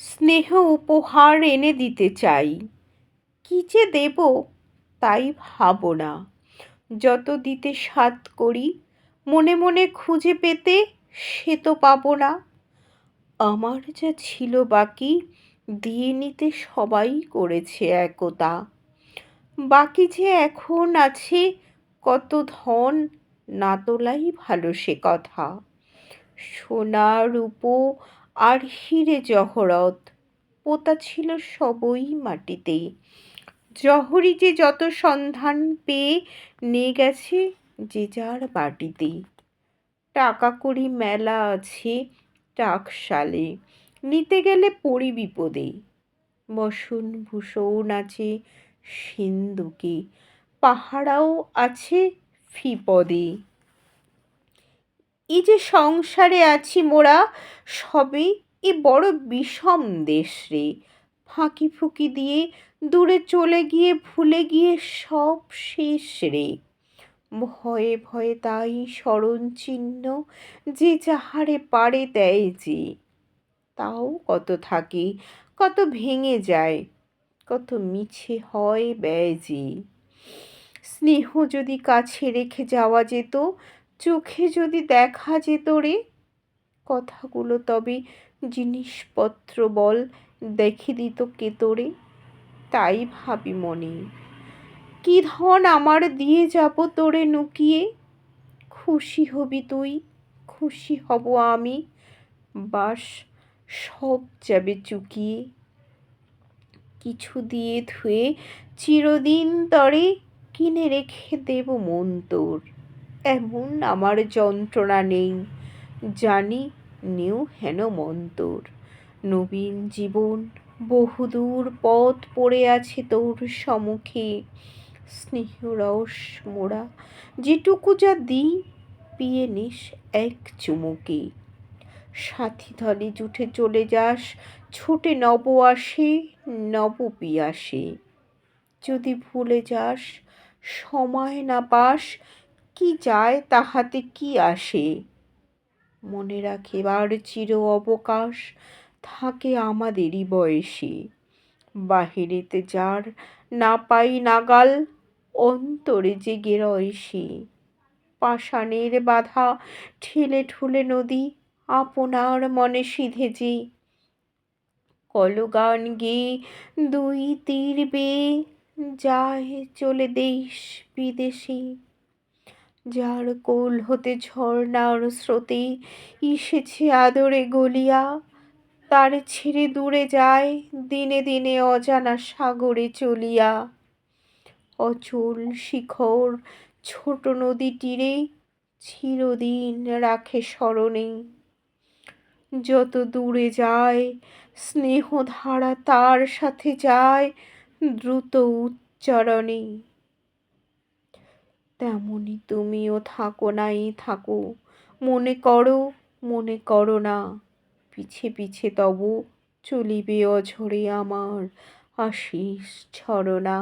স্নেহ উপহার এনে দিতে চাই। কী যে দেব তাই ভাবো না। যত দিতে সাধ করি, মনে মনে খুঁজে পেতে সে তো পাবো না। আমার যা ছিল বাকি, দিয়ে নিতে সবাই করেছে একতা। বাকি যে এখন আছে, কত ধন, না তোলাই ভালো সে কথা। সোনা, রূপো আর হিরে জহরত, পোতা ছিল সবই মাটিতে। জহরি যে যত সন্ধান পেয়ে নিয়ে গেছে যে যার বাটিতে। টাকা কড়ি মেলা আছে টাকশালে, নিতে গেলে পড়ি বিপদে। বসন ভূষণ আছে সিন্ধুকে, পাহারাও আছে ফিপদে। এই যে সংসারে আছি মোরা সবে এ বড় বিষম দেশ রে। ফাঁকি ফুঁকি দিয়ে দূরে চলে গিয়ে ভুলে গিয়ে সব শেষ রে। ভয়ে ভয়ে তাই স্মরণ চিহ্ন যে যাহারে পারে দেয় যে। তাও কত থাকে, কত ভেঙে যায়, কত মিছে হয় ব্যয় যে। স্নেহ যদি কাছে রেখে যাওয়া যেত চোখে যদি দেখা যেত রে? কথাগুলো তবে জিনিসপত্র বল, দেখে দিত কে তোরে? তাই ভাবি মনে। কি ধন আমার দিয়ে যাব তোরে নুকিয়ে? খুশি হবি তুই, খুশি হব আমি। বাস, সব যাবে চুকিয়ে। কিছু দিয়ে ধুয়ে চিরদিন তরে কিনে রেখে দেব মন তোর। এমন আমার যন্ত্রণা নেই। জানি নিউ হেন মন্তর। নবীন জীবন বহুদূর পথ পড়ে আছে তোর সম্মুখে। স্নেহরস মোড়া যেটুকু যা দিই, পিয়ে নিস এক চুমুকে। সাথী দলে জুটে চলে যাস, ছুটে নব আসে, নব পিয়াসে। যদি ভুলে যাস, সময় না পাস কি যায় তাহাতে কি আসে? মনে রাখিবার চির অবকাশ থাকে আমাদেরই বয়সে। বাহিরেতে যার না পাই নাগাল, অন্তরে যে রয় সে। পাষাণের বাধা ঠেলে ঠুলে নদী, আপনার মনে সিধে যে। কলগান গেয়ে দুই তীর বেয়ে যায় চলে দেশ বিদেশে। যার কোল হতে ঝর্ণার স্রোতে ইসেছে আদরে গলিয়া, তার ছেড়ে দূরে যায় দিনে দিনে অজানা সাগরে চলিয়া। অচল শিখর ছোট নদী তীরে চিরদিন রাখে স্মরণে। যত দূরে যায়, স্নেহধারা তার সাথে যায় দ্রুত উচ্চারণে। তেমনি তুমিও থাকো নাই, থাকো। মনে করো মনে করো না। পিছে পিছে তবু চলিবে অঝরে আমার আশিস ছড়না।